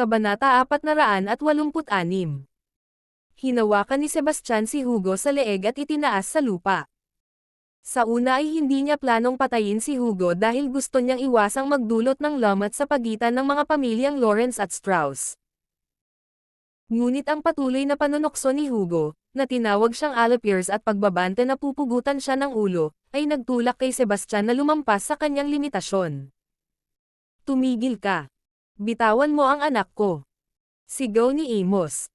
Kabanata 486 Hinawakan ni Sebastian si Hugo sa leeg at itinaas sa lupa. Sa una ay hindi niya planong patayin si Hugo dahil gusto niyang iwasang magdulot ng lamat sa pagitan ng mga pamilyang Lawrence at Strauss. Ngunit ang patuloy na panunokso ni Hugo, na tinawag siyang Alapiers at pagbabante na pupugutan siya ng ulo, ay nagtulak kay Sebastian na lumampas sa kanyang limitasyon. Tumigil ka. Bitawan mo ang anak ko. Sigaw ni Amos.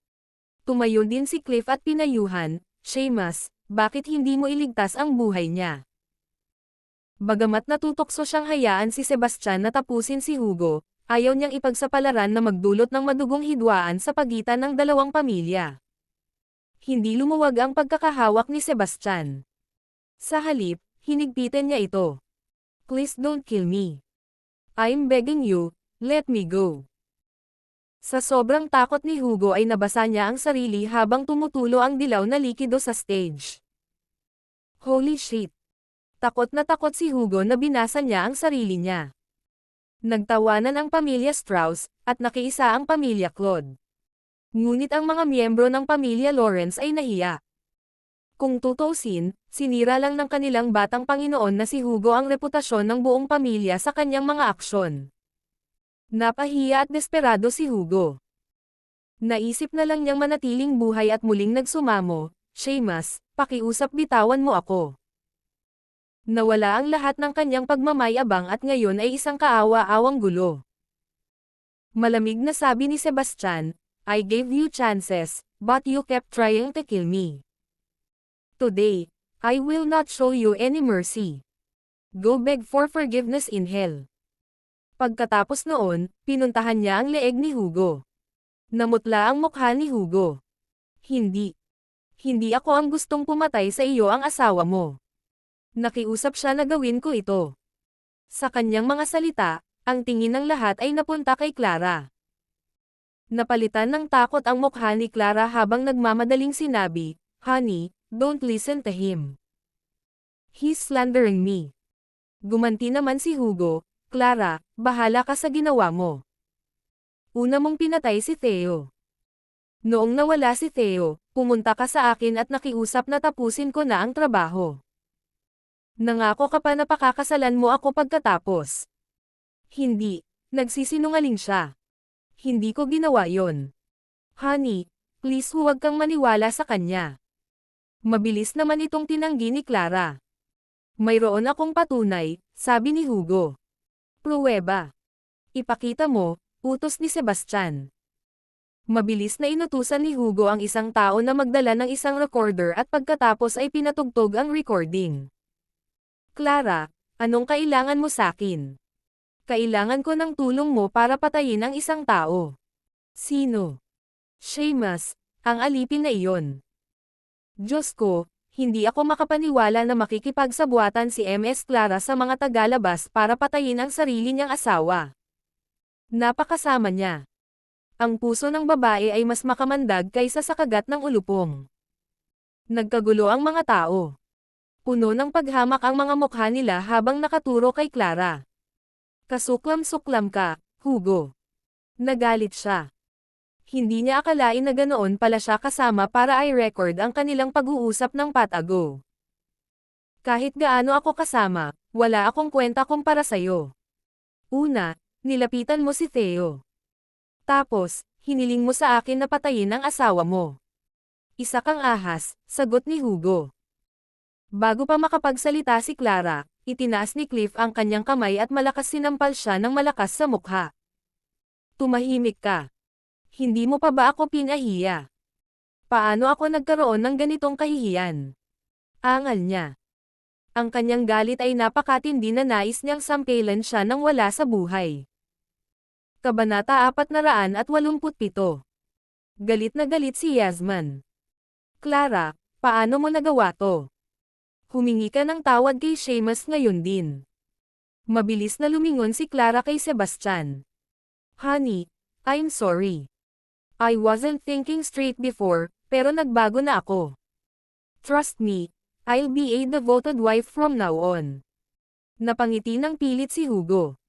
Tumayo din si Cliff at pinayuhan, Seamus, bakit hindi mo iligtas ang buhay niya? Bagamat natutokso siyang hayaan si Sebastian na tapusin si Hugo, ayaw niyang ipagsapalaran na magdulot ng madugong hidwaan sa pagitan ng dalawang pamilya. Hindi lumuwag ang pagkakahawak ni Sebastian. Sa halip, hinigpitan niya ito. Please don't kill me. I'm begging you, let me go. Sa sobrang takot ni Hugo ay nabasa niya ang sarili habang tumutulo ang dilaw na likido sa stage. Holy shit! Takot na takot si Hugo na binasa niya ang sarili niya. Nagtawanan ang pamilya Strauss, at nakiisa ang pamilya Claude. Ngunit ang mga miyembro ng pamilya Lawrence ay nahiya. Kung tutusin, sinira lang ng kanilang batang Panginoon na si Hugo ang reputasyon ng buong pamilya sa kanyang mga aksyon. Napahiya at desperado si Hugo. Naisip na lang niyang manatiling buhay at muling nagsumamo, Seamus, pakiusap bitawan mo ako. Nawala ang lahat ng kanyang pagmamayabang at ngayon ay isang kaawa-awang gulo. Malamig na sabi ni Sebastian, I gave you chances, but you kept trying to kill me. Today, I will not show you any mercy. Go beg for forgiveness in hell. Pagkatapos noon, pinuntahan niya ang leeg ni Hugo. Namutla ang mukha ni Hugo. Hindi. Hindi ako ang gustong pumatay sa iyo ang asawa mo. Nakiusap siya na gawin ko ito. Sa kanyang mga salita, ang tingin ng lahat ay napunta kay Clara. Napalitan ng takot ang mukha ni Clara habang nagmamadaling sinabi, Honey, don't listen to him. He's slandering me. Gumanti naman si Hugo, Clara, bahala ka sa ginawa mo. Una mong pinatay si Theo. Noong nawala si Theo, pumunta ka sa akin at nakiusap na tapusin ko na ang trabaho. Nangako ka pa na pakakasalan mo ako pagkatapos. Hindi, nagsisinungaling siya. Hindi ko ginawa yon. Honey, please huwag kang maniwala sa kanya. Mabilis naman itong tinanggi ni Clara. Mayroon akong patunay, sabi ni Hugo. Pruweba. Ipakita mo, utos ni Sebastian. Mabilis na inutusan ni Hugo ang isang tao na magdala ng isang recorder at pagkatapos ay pinatugtog ang recording. Clara, anong kailangan mo sa akin? Kailangan ko ng tulong mo para patayin ang isang tao. Sino? Seamus, ang alipin na iyon. Diyos ko, hindi ako makapaniwala na makikipagsabuatan si MS Clara sa mga tagalabas para patayin ang sarili niyang asawa. Napakasama niya. Ang puso ng babae ay mas makamandag kaysa sa kagat ng ulupong. Nagkagulo ang mga tao. Puno ng paghamak ang mga mukha nila habang nakaturo kay Clara. Kasuklam-suklam ka, Hugo. Nagalit siya. Hindi niya akalain na ganoon pala siya kasama para i-record ang kanilang pag-uusap ng patago. Kahit gaano ako kasama, wala akong kwenta kumpara sa'yo. Una, nilapitan mo si Theo. Tapos, hiniling mo sa akin na patayin ang asawa mo. Isa kang ahas, sagot ni Hugo. Bago pa makapagsalita si Clara, itinaas ni Cliff ang kanyang kamay at malakas sinampal siya ng malakas sa mukha. Tumahimik ka. Hindi mo pa ba ako pinahiya? Paano ako nagkaroon ng ganitong kahihiyan? Angal niya. Ang kanyang galit ay napakatindi na nais niyang sampilan siya nang wala sa buhay. Kabanata 487 Galit na galit si Yasman. Clara, paano mo nagawa to? Humingi ka ng tawad kay Seamus ngayon din. Mabilis na lumingon si Clara kay Sebastian. Honey, I'm sorry. I wasn't thinking straight before, pero nagbago na ako. Trust me, I'll be a devoted wife from now on. Napangiti ng pilit si Hugo.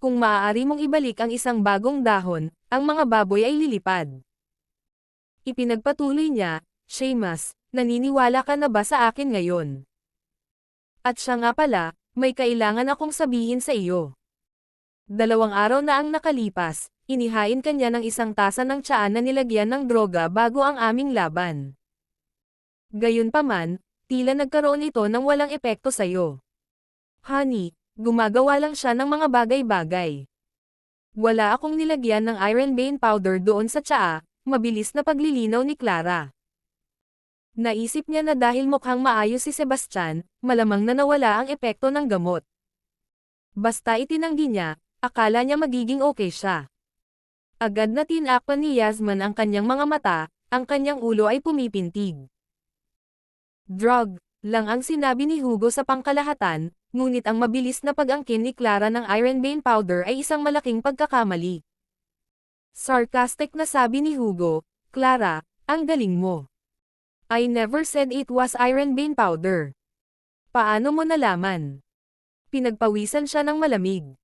Kung maaari mong ibalik ang isang bagong dahon, ang mga baboy ay lilipad. Ipinagpatuloy niya, Seamus, naniniwala ka na ba sa akin ngayon? At siya nga pala, may kailangan akong sabihin sa iyo. Dalawang araw na ang nakalipas, inihain kanya ng isang tasa ng tsaa na nilagyan ng droga bago ang aming laban. Gayunpaman, tila nagkaroon ito ng walang epekto sa'yo. Honey, gumagawa lang siya ng mga bagay-bagay. Wala akong nilagyan ng iron bane powder doon sa tsaa, mabilis na paglilinaw ni Clara. Naisip niya na dahil mukhang maayos si Sebastian, malamang na nawala ang epekto ng gamot. Basta itinanggi niya, akala niya magiging okay siya. Agad na tinakpan ni Yasman ang kanyang mga mata, ang kanyang ulo ay pumipintig. Drug, lang ang sinabi ni Hugo sa pangkalahatan, ngunit ang mabilis na pag-angkin ni Clara ng Iron Bane powder ay isang malaking pagkakamali. Sarcastic na sabi ni Hugo, Clara, ang galing mo. I never said it was Iron Bane powder. Paano mo nalaman? Pinagpawisan siya ng malamig.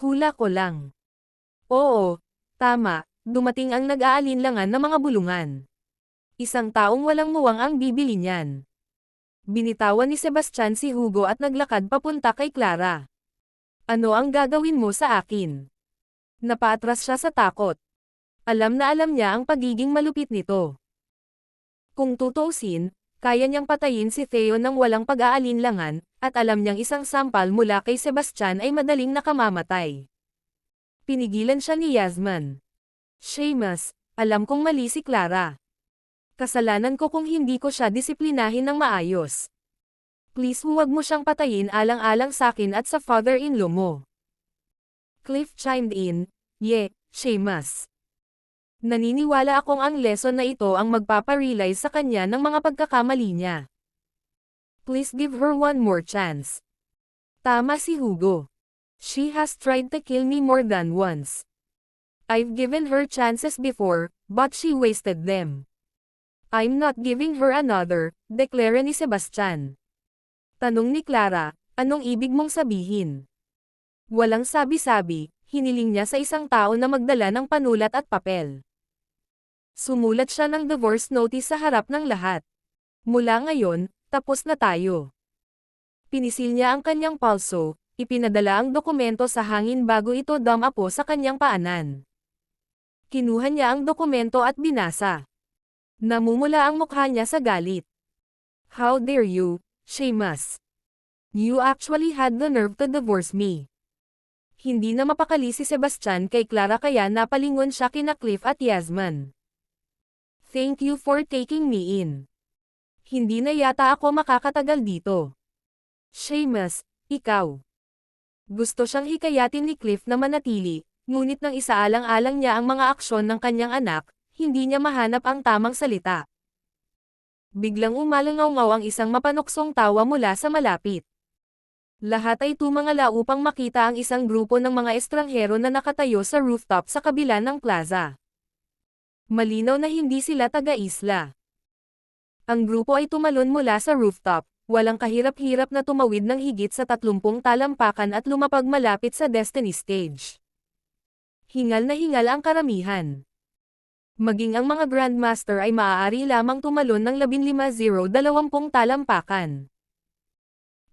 Hula ko lang. Oo, tama, dumating ang nag-aalinlangan ng mga bulungan. Isang taong walang muwang ang bibili niyan. Binitawan ni Sebastian si Hugo at naglakad papunta kay Clara. Ano ang gagawin mo sa akin? Napaatras siya sa takot. Alam na alam niya ang pagiging malupit nito. Kung tutuusin, kaya niyang patayin si Theo ng walang pag-aalinlangan, at alam niyang isang sampal mula kay Sebastian ay madaling nakamamatay. Pinigilan siya ni Yasman. Seamus, alam kong mali si Clara. Kasalanan ko kung hindi ko siya disiplinahin ng maayos. Please huwag mo siyang patayin alang-alang sa akin at sa father-in-law mo. Cliff chimed in, Ye, Seamus. Naniniwala akong ang lesson na ito ang magpaparealize sa kanya ng mga pagkakamali niya. Please give her one more chance. Tama si Hugo. She has tried to kill me more than once. I've given her chances before, but she wasted them. I'm not giving her another, deklara ni Sebastian. Tanong ni Clara, anong ibig mong sabihin? Walang sabi-sabi, hiniling niya sa isang tao na magdala ng panulat at papel. Sumulat siya ng divorce notice sa harap ng lahat. Mula ngayon, tapos na tayo. Pinisil niya ang kanyang palso, ipinadala ang dokumento sa hangin bago ito damapo sa kanyang paanan. Kinuha niya ang dokumento at binasa. Namumula ang mukha niya sa galit. How dare you, Seamus? You actually had the nerve to divorce me. Hindi na mapakali si Sebastian kay Clara kaya napalingon siya kina Cliff at Yasman. Thank you for taking me in. Hindi na yata ako makakatagal dito. Seamus, ikaw. Gusto siyang hikayatin ni Cliff na manatili, ngunit nang isaalang-alang niya ang mga aksyon ng kanyang anak, hindi niya mahanap ang tamang salita. Biglang umalangaw ang isang mapanoksong tawa mula sa malapit. Lahat ay tumangala upang makita ang isang grupo ng mga estranghero na nakatayo sa rooftop sa kabila ng plaza. Malinaw na hindi sila taga-isla. Ang grupo ay tumalon mula sa rooftop, walang kahirap-hirap na tumawid ng higit sa 30 talampakan at lumapag malapit sa Destiny Stage. Hingal na hingal ang karamihan. Maging ang mga Grandmaster ay maaari lamang tumalon ng 15-0-20 talampakan.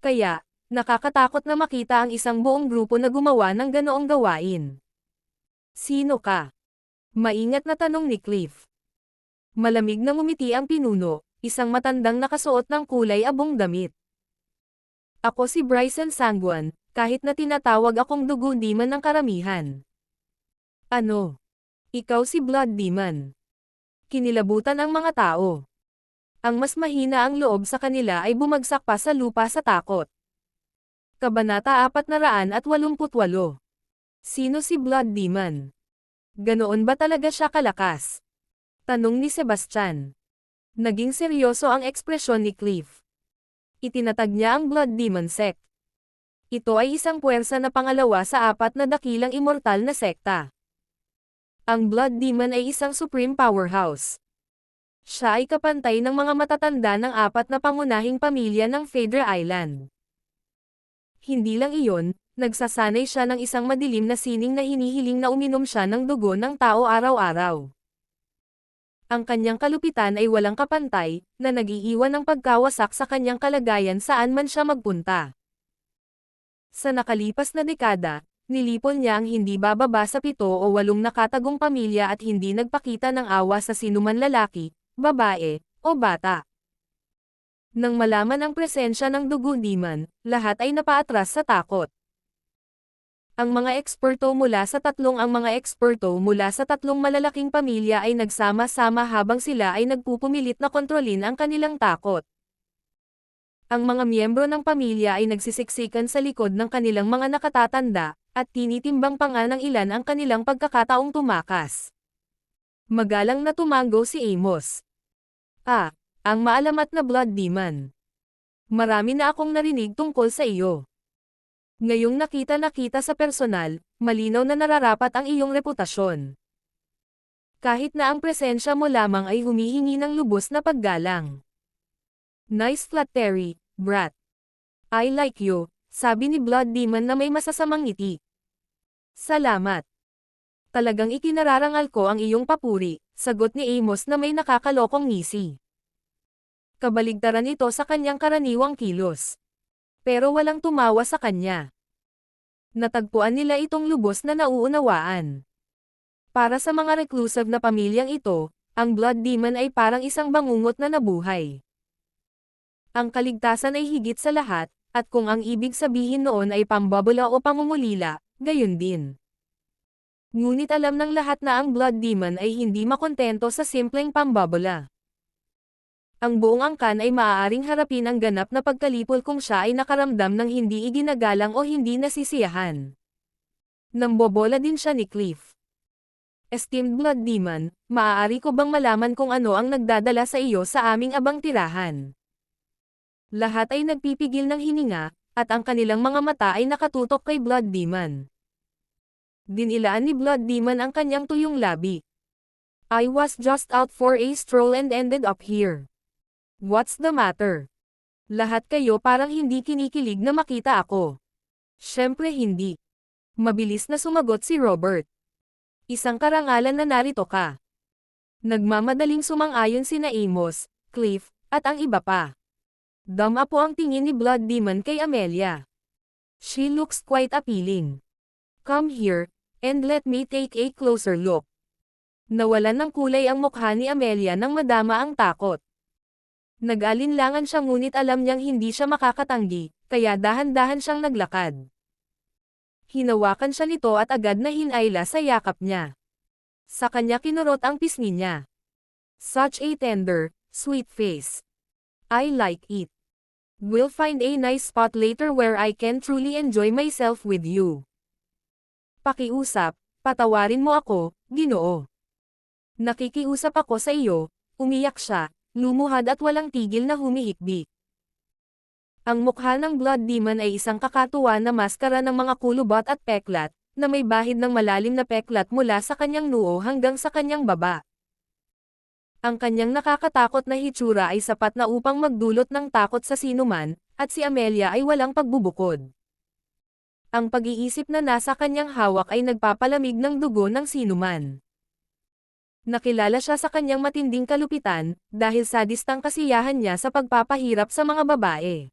Kaya, nakakatakot na makita ang isang buong grupo na gumawa ng ganoong gawain. Sino ka? Maingat na tanong ni Cliff. Malamig na ngumiti ang pinuno, isang matandang nakasuot ng kulay abong damit. Ako si Bryson Sangwan, kahit na tinatawag akong dugo demon ng karamihan. Ano? Ikaw si Blood Demon. Kinilabutan ang mga tao. Ang mas mahina ang loob sa kanila ay bumagsak pa sa lupa sa takot. Kabanata 488 Sino si Blood Demon? Ganoon ba talaga siya kalakas? Tanong ni Sebastian. Naging seryoso ang ekspresyon ni Cliff. Itinatag niya ang Blood Demon Sect. Ito ay isang puwersa na pangalawa sa apat na dakilang immortal na sekta. Ang Blood Demon ay isang supreme powerhouse. Siya ay kapantay ng mga matatanda ng apat na pangunahing pamilya ng Phaedra Island. Hindi lang iyon, Nagsasanay siya ng isang madilim na sining na hinihiling na uminom siya ng dugo ng tao araw-araw. Ang kanyang kalupitan ay walang kapantay, na nag-iiwan ng pagkawasak sa kanyang kalagayan saan man siya magpunta. Sa nakalipas na dekada, nilipol niya ang hindi bababa sa pito o walong nakatagong pamilya at hindi nagpakita ng awa sa sinuman lalaki, babae, o bata. Nang malaman ang presensya ng dugo demon, lahat ay napaatras sa takot. Ang mga eksperto mula sa tatlong ang mga eksperto mula sa tatlong malalaking pamilya ay nagsama-sama habang sila ay nagpupumilit na kontrolin ang kanilang takot. Ang mga miyembro ng pamilya ay nagsisiksikan sa likod ng kanilang mga nakatatanda, at tinitimbang pa nga ng ilan ang kanilang pagkakataong tumakas. Magalang na tumango si Amos. Ah, ang maalamat na blood demon. Marami na akong narinig tungkol sa iyo. Ngayong nakita-nakita sa personal, malinaw na nararapat ang iyong reputasyon. Kahit na ang presensya mo lamang ay humihingi ng lubos na paggalang. Nice flattery, brat. I like you, sabi ni Blood Demon na may masasamang ngiti. Salamat. Talagang ikinararangal ko ang iyong papuri, sagot ni Amos na may nakakalokong ngisi. Kabaligtaran ito sa kanyang karaniwang kilos pero walang tumawa sa kanya. Natagpuan nila itong lubos na nauunawaan. Para sa mga reclusive na pamilyang ito, ang Blood Demon ay parang isang bangungot na nabuhay. Ang kaligtasan ay higit sa lahat, at kung ang ibig sabihin noon ay pambabula o pangungulila, gayon din. Ngunit alam ng lahat na ang Blood Demon ay hindi makontento sa simpleng pambabula ang buong angkan ay maaaring harapin ang ganap na pagkalipol kung siya ay nakaramdam ng hindi iginagalang o hindi nasisiyahan. Nambobola din siya ni Cliff. Esteemed Blood Demon, maaari ko bang malaman kung ano ang nagdadala sa iyo sa aming abang tirahan? Lahat ay nagpipigil ng hininga, at ang kanilang mga mata ay nakatutok kay Blood Demon. Dinilaan ni Blood Demon ang kanyang tuyong labi. I was just out for a stroll and ended up here. What's the matter? Lahat kayo parang hindi kinikilig na makita ako. Siyempre hindi. Mabilis na sumagot si Robert. Isang karangalan na narito ka. Nagmamadaling sumang-ayon sina Amos, Cliff, at ang iba pa. Dama po ang tingin ni Blood Demon kay Amelia. She looks quite appealing. Come here, and let me take a closer look. Nawalan ng kulay ang mukha ni Amelia nang madama ang takot. Nag-alinlangan siya ngunit alam niyang hindi siya makakatanggi, kaya dahan-dahan siyang naglakad. Hinawakan siya nito at agad na hinayla sa yakap niya. Sa kanya kinurot ang pisngi niya. Such a tender, sweet face. I like it. We'll find a nice spot later where I can truly enjoy myself with you. Pakiusap, patawarin mo ako, ginoo. Nakikiusap ako sa iyo, umiyak siya, lumuhad at walang tigil na humihikbi. Ang mukha ng Blood Demon ay isang kakatuwa na maskara ng mga kulubot at peklat, na may bahid ng malalim na peklat mula sa kanyang noo hanggang sa kanyang baba. Ang kanyang nakakatakot na hitsura ay sapat na upang magdulot ng takot sa sinuman, at si Amelia ay walang pagbubukod. Ang pag-iisip na nasa kanyang hawak ay nagpapalamig ng dugo ng sinuman. Nakilala siya sa kanyang matinding kalupitan, dahil sa distang kasiyahan niya sa pagpapahirap sa mga babae.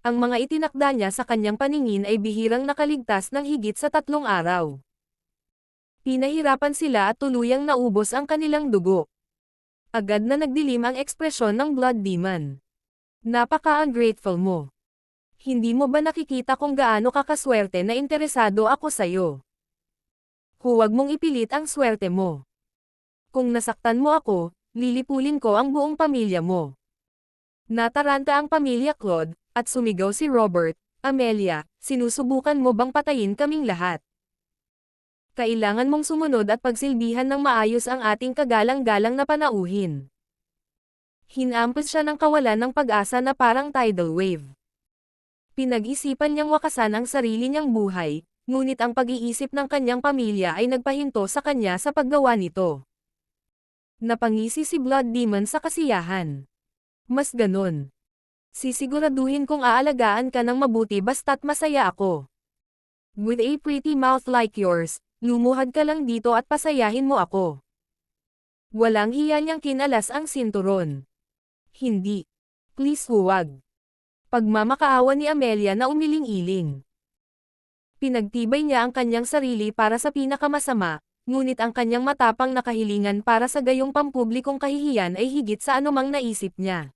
Ang mga itinakda niya sa kanyang paningin ay bihirang nakaligtas ng higit sa tatlong araw. Pinahirapan sila at tuluyang naubos ang kanilang dugo. Agad na nagdilim ang ekspresyon ng Blood Demon. Napaka-ungrateful mo. Hindi mo ba nakikita kung gaano kakaswerte na interesado ako sa'yo? Huwag mong ipilit ang swerte mo. Kung nasaktan mo ako, lilipulin ko ang buong pamilya mo. Nataranta ang pamilya Claude, at sumigaw si Robert, Amelia, sinusubukan mo bang patayin kaming lahat? Kailangan mong sumunod at pagsilbihan ng maayos ang ating kagalang-galang na panauhin. Hinampos siya ng kawalan ng pag-asa na parang tidal wave. Pinag-isipan niyang wakasan ang sarili niyang buhay, ngunit ang pag-iisip ng kanyang pamilya ay nagpahinto sa kanya sa paggawa nito. Napangisi si Blood Demon sa kasiyahan. Mas ganon. Sisiguraduhin kong aalagaan ka ng mabuti basta't masaya ako. With a pretty mouth like yours, lumuhad ka lang dito at pasayahin mo ako. Walang hiya niyang kinalas ang sinturon. Hindi. Please huwag. Pagmamakaawa ni Amelia na umiling-iling. Pinagtibay niya ang kanyang sarili para sa pinakamasama, ngunit ang kanyang matapang na kahilingan para sa gayong pampublikong kahihiyan ay higit sa anumang naisip niya.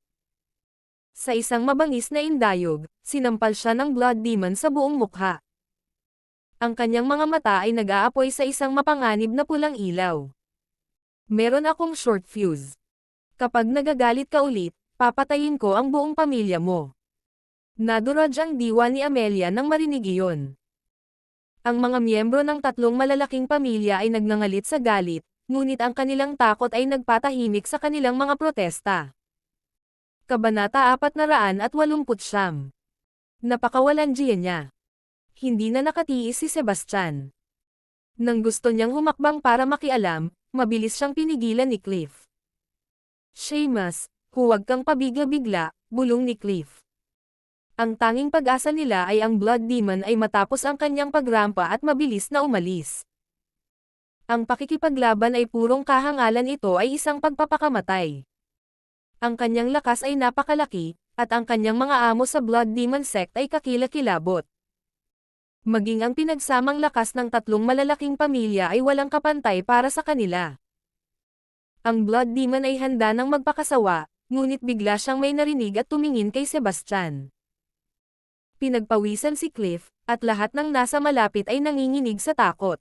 Sa isang mabangis na indayog, sinampal siya ng blood demon sa buong mukha. Ang kanyang mga mata ay nag-aapoy sa isang mapanganib na pulang ilaw. Meron akong short fuse. Kapag nagagalit ka ulit, papatayin ko ang buong pamilya mo. Naduraj ang diwa ni Amelia nang marinig iyon. Ang mga miyembro ng tatlong malalaking pamilya ay nagngangalit sa galit, ngunit ang kanilang takot ay nagpatahimik sa kanilang mga protesta. Kabanata 489 Napakawalandiya niya. Hindi na nakatiis si Sebastian. Nang gusto niyang humakbang para makialam, mabilis siyang pinigilan ni Cliff. Seamus, huwag kang pabigla-bigla, bulong ni Cliff. Ang tanging pag-asa nila ay ang Blood Demon ay matapos ang kanyang pagrampa at mabilis na umalis. Ang pakikipaglaban ay purong kahangalan ito ay isang pagpapakamatay. Ang kanyang lakas ay napakalaki, at ang kanyang mga amo sa Blood Demon Sect ay kakilakilabot. Maging ang pinagsamang lakas ng tatlong malalaking pamilya ay walang kapantay para sa kanila. Ang Blood Demon ay handa ng magpakasawa, ngunit bigla siyang may narinig at tumingin kay Sebastian. Pinagpawisan si Cliff, at lahat ng nasa malapit ay nanginginig sa takot.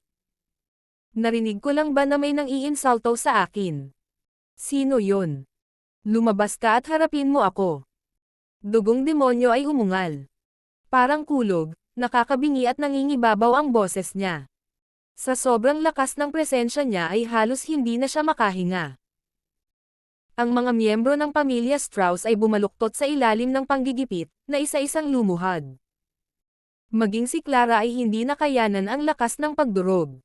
Narinig ko lang ba na may nang iinsulto sa akin? Sino yon? Lumabas ka at harapin mo ako. Dugong demonyo ay umungal. Parang kulog, nakakabingi at nangingibabaw ang boses niya. Sa sobrang lakas ng presensya niya ay halos hindi na siya makahinga. Ang mga miyembro ng pamilya Strauss ay bumaluktot sa ilalim ng panggigipit, na isa-isang lumuhad. Maging si Clara ay hindi nakayanan ang lakas ng pagdurog.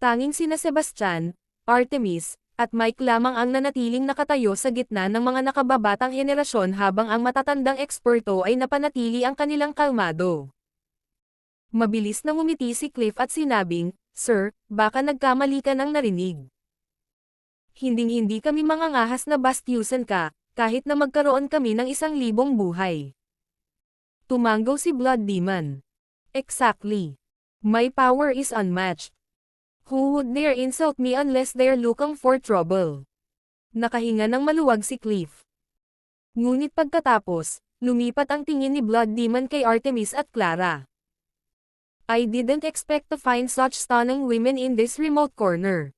Tanging sina Sebastian, Artemis, at Mike lamang ang nanatiling nakatayo sa gitna ng mga nakababatang henerasyon habang ang matatandang eksperto ay napanatili ang kanilang kalmado. Mabilis na ngumiti si Cliff at sinabing, Sir, baka nagkamali ka ng narinig hinding-hindi kami mga ngahas na bastyusan ka, kahit na magkaroon kami ng isang libong buhay. Tumango si Blood Demon. Exactly. My power is unmatched. Who would dare insult me unless they're looking for trouble? Nakahinga ng maluwag si Cliff. Ngunit pagkatapos, lumipat ang tingin ni Blood Demon kay Artemis at Clara. I didn't expect to find such stunning women in this remote corner.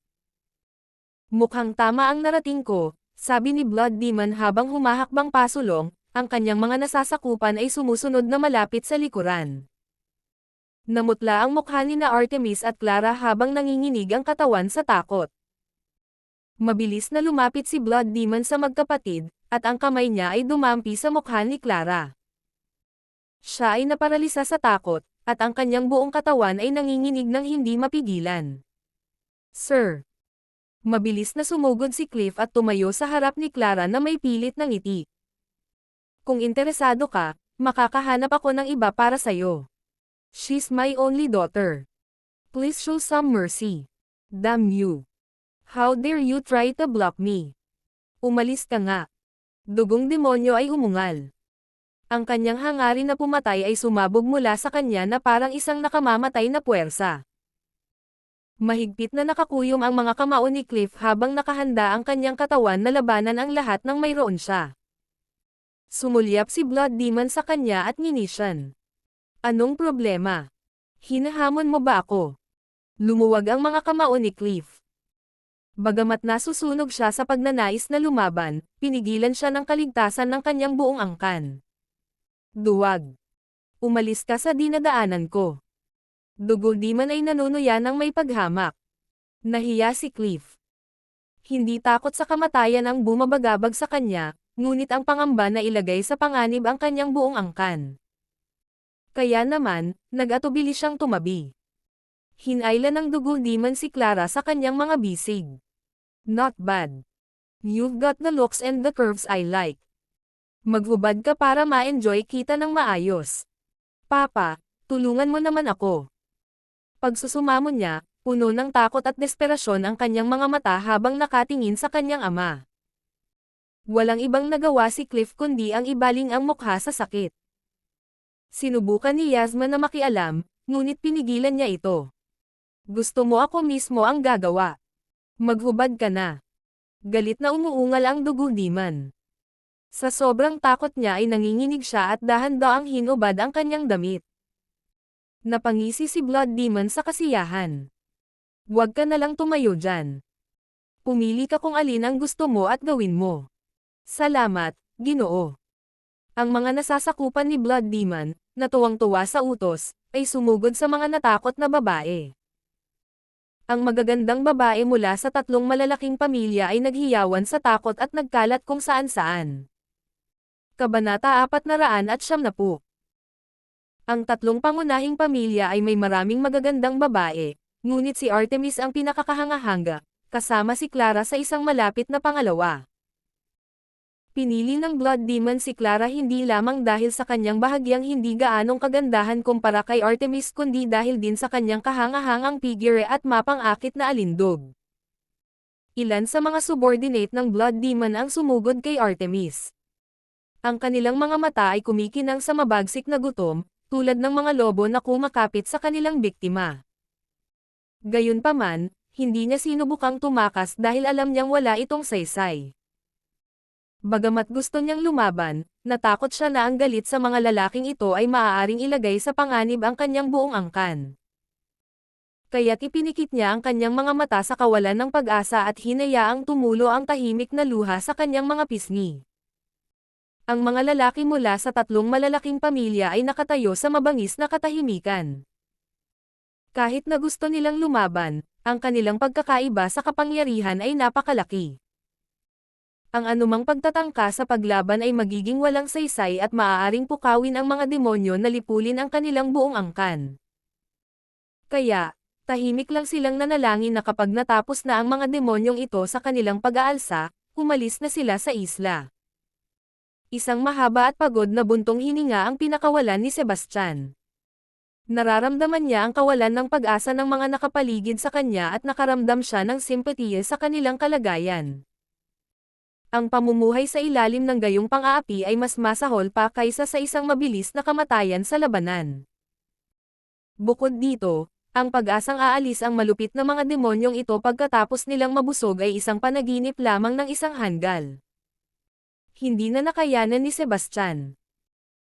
Mukhang tama ang narating ko, sabi ni Blood Demon habang humahakbang pasulong, ang kanyang mga nasasakupan ay sumusunod na malapit sa likuran. Namutla ang mukha ni na Artemis at Clara habang nanginginig ang katawan sa takot. Mabilis na lumapit si Blood Demon sa magkapatid, at ang kamay niya ay dumampi sa mukha ni Clara. Siya ay naparalisa sa takot, at ang kanyang buong katawan ay nanginginig ng hindi mapigilan. Sir, Mabilis na sumugod si Cliff at tumayo sa harap ni Clara na may pilit ng ngiti. Kung interesado ka, makakahanap ako ng iba para sa'yo. She's my only daughter. Please show some mercy. Damn you. How dare you try to block me? Umalis ka nga. Dugong demonyo ay umungal. Ang kanyang hangarin na pumatay ay sumabog mula sa kanya na parang isang nakamamatay na puwersa. Mahigpit na nakakuyom ang mga kamao ni Cliff habang nakahanda ang kanyang katawan na labanan ang lahat ng mayroon siya. Sumulyap si Blood Demon sa kanya at ninisyan. Anong problema? Hinahamon mo ba ako? Lumuwag ang mga kamao ni Cliff. Bagamat nasusunog siya sa pagnanais na lumaban, pinigilan siya ng kaligtasan ng kanyang buong angkan. Duwag. Umalis ka sa dinadaanan ko. Dugo di man ay nanunuya ng may paghamak. Nahiya si Cliff. Hindi takot sa kamatayan ang bumabagabag sa kanya, ngunit ang pangamba na ilagay sa panganib ang kanyang buong angkan. Kaya naman, nag-atubili siyang tumabi. Hinayla ng dugo di si Clara sa kanyang mga bisig. Not bad. You've got the looks and the curves I like. Maghubad ka para ma-enjoy kita ng maayos. Papa, tulungan mo naman ako. Pagsusumamo niya, puno ng takot at desperasyon ang kanyang mga mata habang nakatingin sa kanyang ama. Walang ibang nagawa si Cliff kundi ang ibaling ang mukha sa sakit. Sinubukan ni Yasmin na makialam, ngunit pinigilan niya ito. Gusto mo ako mismo ang gagawa. Maghubad ka na. Galit na umuungal ang dugo ni Man. Sa sobrang takot niya ay nanginginig siya at dahan-daang hinubad ang kanyang damit. Napangisi si Blood Demon sa kasiyahan. Huwag ka na lang tumayo dyan. Pumili ka kung alin ang gusto mo at gawin mo. Salamat, ginoo. Ang mga nasasakupan ni Blood Demon, na tuwang-tuwa sa utos, ay sumugod sa mga natakot na babae. Ang magagandang babae mula sa tatlong malalaking pamilya ay naghiyawan sa takot at nagkalat kung saan-saan. Kabanata 400 Ang tatlong pangunahing pamilya ay may maraming magagandang babae, ngunit si Artemis ang pinakakahanga-hanga, kasama si Clara sa isang malapit na pangalawa. Pinili ng Blood Demon si Clara hindi lamang dahil sa kanyang bahagyang hindi gaanong kagandahan kumpara kay Artemis kundi dahil din sa kanyang kahangahangang figure at mapang-akit na alindog. Ilan sa mga subordinate ng Blood Demon ang sumugod kay Artemis. Ang kanilang mga mata ay kumikinang sa mabagsik na gutom, tulad ng mga lobo na kumakapit sa kanilang biktima. Gayunpaman, hindi niya sinubukang tumakas dahil alam niyang wala itong saysay. Bagamat gusto niyang lumaban, natakot siya na ang galit sa mga lalaking ito ay maaaring ilagay sa panganib ang kanyang buong angkan. Kaya't ipinikit niya ang kanyang mga mata sa kawalan ng pag-asa at hinayaang tumulo ang tahimik na luha sa kanyang mga pisngi. Ang mga lalaki mula sa tatlong malalaking pamilya ay nakatayo sa mabangis na katahimikan. Kahit na gusto nilang lumaban, ang kanilang pagkakaiba sa kapangyarihan ay napakalaki. Ang anumang pagtatangka sa paglaban ay magiging walang saysay at maaaring pukawin ang mga demonyo na lipulin ang kanilang buong angkan. Kaya, tahimik lang silang nanalangin na kapag natapos na ang mga demonyong ito sa kanilang pag-aalsa, umalis na sila sa isla. Isang mahaba at pagod na buntong hininga ang pinakawalan ni Sebastian. Nararamdaman niya ang kawalan ng pag-asa ng mga nakapaligid sa kanya at nakaramdam siya ng simpatiya sa kanilang kalagayan. Ang pamumuhay sa ilalim ng gayong pang-aapi ay mas masahol pa kaysa sa isang mabilis na kamatayan sa labanan. Bukod dito, ang pag-asang aalis ang malupit na mga demonyong ito pagkatapos nilang mabusog ay isang panaginip lamang ng isang hanggal hindi na nakayanan ni Sebastian.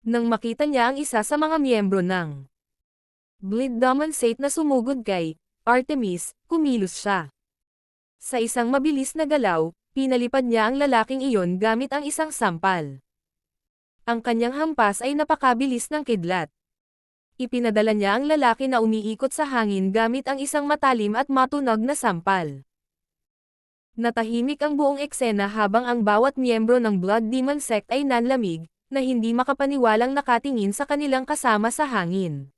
Nang makita niya ang isa sa mga miyembro ng Bleed Sate na sumugod kay Artemis, kumilos siya. Sa isang mabilis na galaw, pinalipad niya ang lalaking iyon gamit ang isang sampal. Ang kanyang hampas ay napakabilis ng kidlat. Ipinadala niya ang lalaki na umiikot sa hangin gamit ang isang matalim at matunog na sampal. Natahimik ang buong eksena habang ang bawat miyembro ng Blood Demon Sect ay nanlamig, na hindi makapaniwalang nakatingin sa kanilang kasama sa hangin.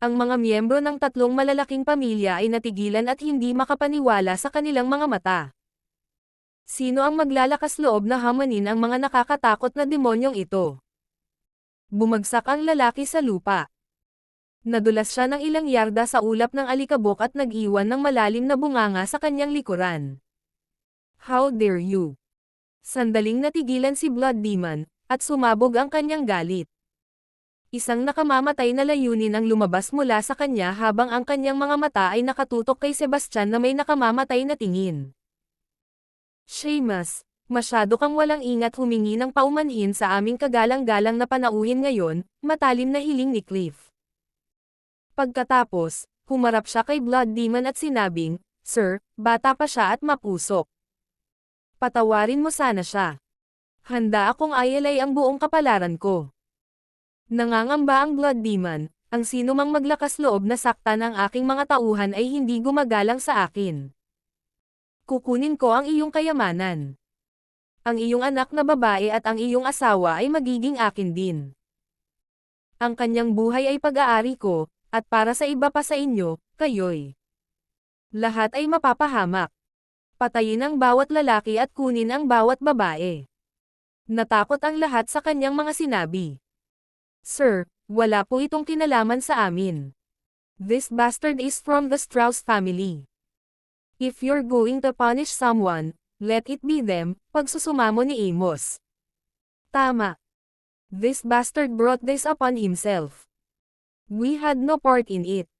Ang mga miyembro ng tatlong malalaking pamilya ay natigilan at hindi makapaniwala sa kanilang mga mata. Sino ang maglalakas loob na hamanin ang mga nakakatakot na demonyong ito? Bumagsak ang lalaki sa lupa. Nadulas siya ng ilang yarda sa ulap ng alikabok at nag-iwan ng malalim na bunganga sa kanyang likuran. How dare you? Sandaling natigilan si Blood Demon, at sumabog ang kanyang galit. Isang nakamamatay na layunin ang lumabas mula sa kanya habang ang kanyang mga mata ay nakatutok kay Sebastian na may nakamamatay na tingin. Seamus, masyado kang walang ingat humingi ng paumanhin sa aming kagalang-galang na panauhin ngayon, matalim na hiling ni Cliff. Pagkatapos, humarap siya kay Blood Demon at sinabing, Sir, bata pa siya at mapusok. Patawarin mo sana siya. Handa akong ayalay ang buong kapalaran ko. Nangangamba ang Blood Demon, ang sino mang maglakas loob na saktan ang aking mga tauhan ay hindi gumagalang sa akin. Kukunin ko ang iyong kayamanan. Ang iyong anak na babae at ang iyong asawa ay magiging akin din. Ang kanyang buhay ay pag-aari ko, at para sa iba pa sa inyo, kayo'y lahat ay mapapahamak. Patayin ang bawat lalaki at kunin ang bawat babae. Natakot ang lahat sa kanyang mga sinabi. Sir, Wala po itong kinalaman sa amin. This bastard is from the Strauss family. If you're going to punish someone, let it be them, pagsusumamo ni Amos. Tama. This bastard brought this upon himself. We had no part in it.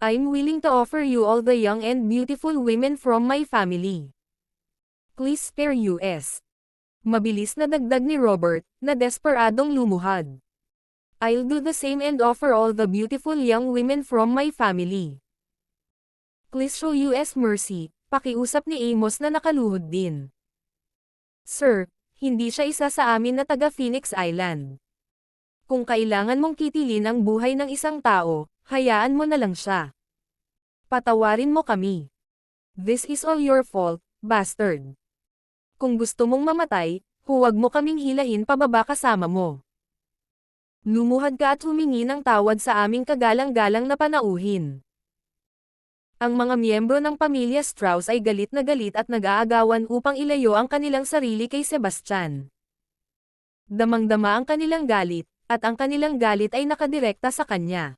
I'm willing to offer you all the young and beautiful women from my family. Please spare US. Mabilis na dagdag ni Robert, na desperadong lumuhad. I'll do the same and offer all the beautiful young women from my family. Please show US mercy, pakiusap ni Amos na nakaluhod din. Sir, hindi siya isa sa amin na taga Phoenix Island. Kung kailangan mong kitilin ang buhay ng isang tao, hayaan mo na lang siya. Patawarin mo kami. This is all your fault, bastard. Kung gusto mong mamatay, huwag mo kaming hilahin pababa kasama mo. Lumuhad ka at humingi ng tawad sa aming kagalang-galang na panauhin. Ang mga miyembro ng pamilya Strauss ay galit na galit at nag-aagawan upang ilayo ang kanilang sarili kay Sebastian. Damang-dama ang kanilang galit, at ang kanilang galit ay nakadirekta sa kanya.